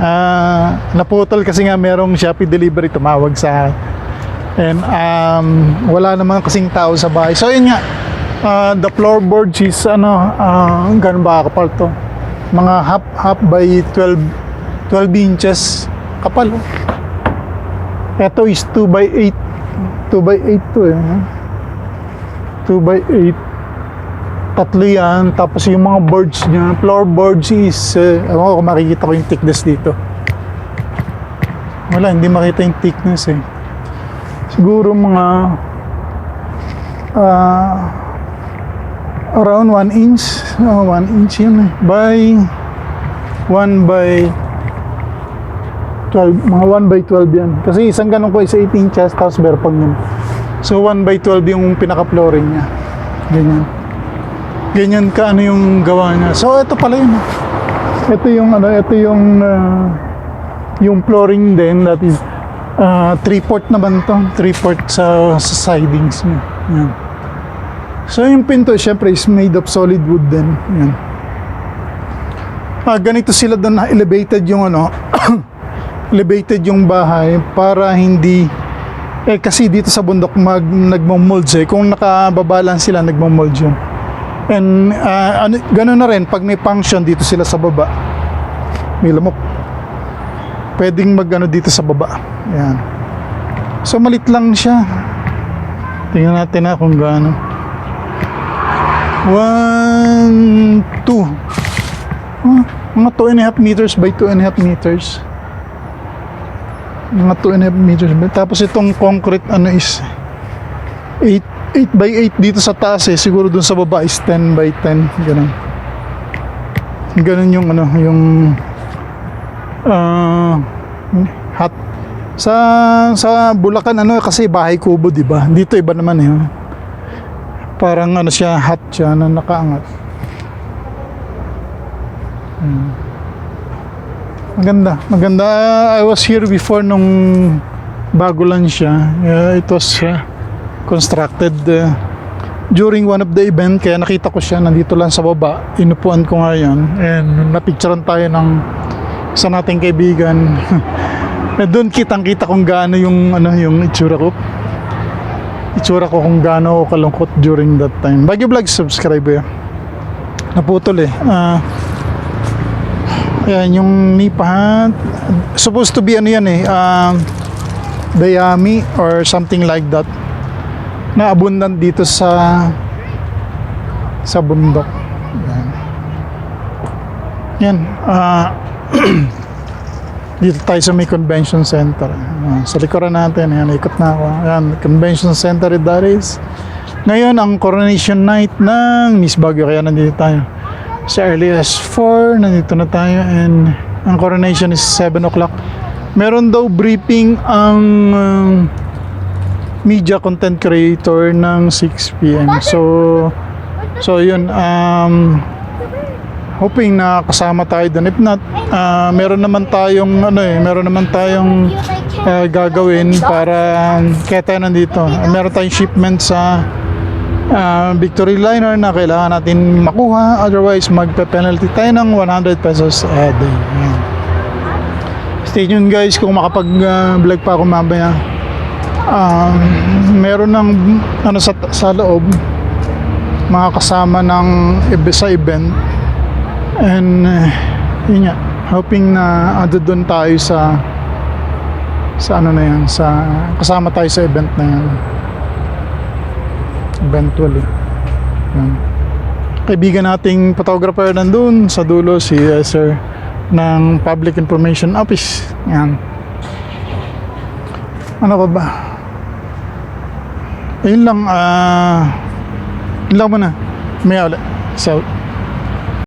Ah, naputol kasi nga merong Shopee delivery tumawag sa. And um, wala naman kasing tao sa bahay. So yun nga, ah, the floorboards is ano, uh, ganun ba kapal to? Mga half, half by 12, 12 inches kapal. oh. Ito is 2 by 8. 2 by 8 to eh. 2 by 8 tatlo yan. Tapos yung mga boards niya floorboards is uh, ewan ko kung makikita ko yung thickness dito. Wala hindi makita yung thickness eh. Siguro mga ah, around 1 inch 1 inch yun eh. By 1 by 12 mga 1 by 12 yan. Kasi isang ganun ko is 8 inches tapos berpag yun. So 1 by 12 yung pinaka flooring niya. Ganyan ganyan ka ano yung gawa niya. So ito pala yun. Ito yung ano, ito yung ah, yung flooring din that is uh, three port naman to, three port sa, sa sidings niya. Yan. So yung pinto syempre is made of solid wood din. Yan. Ah, ganito sila doon na elevated yung ano elevated yung bahay para hindi eh kasi dito sa bundok mag nagmo-molds eh kung nakababa lang sila nagmo-mold yun And uh, ano, gano'n na rin, pag may function dito sila sa baba, may lamok. Pwedeng mag ano dito sa baba. Yan. So malit lang siya. Tingnan natin na kung gaano. One, two. Huh? Mga two and a half meters by two and a half meters. Mga two and a half meters. Tapos itong concrete ano is 8 8 by 8 dito sa taas eh. Siguro dun sa baba is 10 by 10. Ganun. Ganun yung ano, yung ah hot. Sa sa Bulacan ano kasi bahay kubo, 'di ba? Dito iba naman eh. Parang ano siya, hot siya na nakaangat. Hmm. Maganda, maganda. I was here before nung bago lang siya. Yeah, it was siya constructed uh, during one of the event kaya nakita ko siya nandito lang sa baba inupuan ko nga yan and napicturean tayo ng isa nating kaibigan. Na doon kitang kita kung gaano yung ano yung itsura ko. Itsura ko kung gaano ako kalungkot during that time. Bagyo Vlog subscribe ya naputol eh. Ah, ayan yung nipahan supposed to be ano yan eh um, dayami or something like that na abundant dito sa sa bundok. Yan. Yan. ah, dito tayo sa may convention center. Ah, sa likuran natin, yan, ikot na ako. Yan, convention center that is. Ngayon, ang coronation night ng Miss Baguio. Kaya nandito tayo. Sa early as 4, nandito na tayo. And ang coronation is 7 o'clock. Meron daw briefing ang um, media content creator ng 6 p.m. So so yun um hoping na kasama tayo doon. If not, ah, meron naman tayong ano eh, meron naman tayong ah, gagawin para um, kaya tayo nandito. Meron tayong shipment sa ah, Victory Liner na kailangan natin makuha. Otherwise, magpe-penalty tayo ng 100 pesos a day. Stay tuned guys kung makapag-vlog pa ako mamaya um, meron ng ano sa, sa loob mga kasama ng sa event. And uh, yun nga hoping na ando doon tayo sa sa ano na yan sa kasama tayo sa event na yan. Eventually. Yan. kaibigan nating photographer nandun sa dulo si uh, sir ng Public Information Office. Yan. Ano pa ba ayun lang ah yun lang muna. May ulit so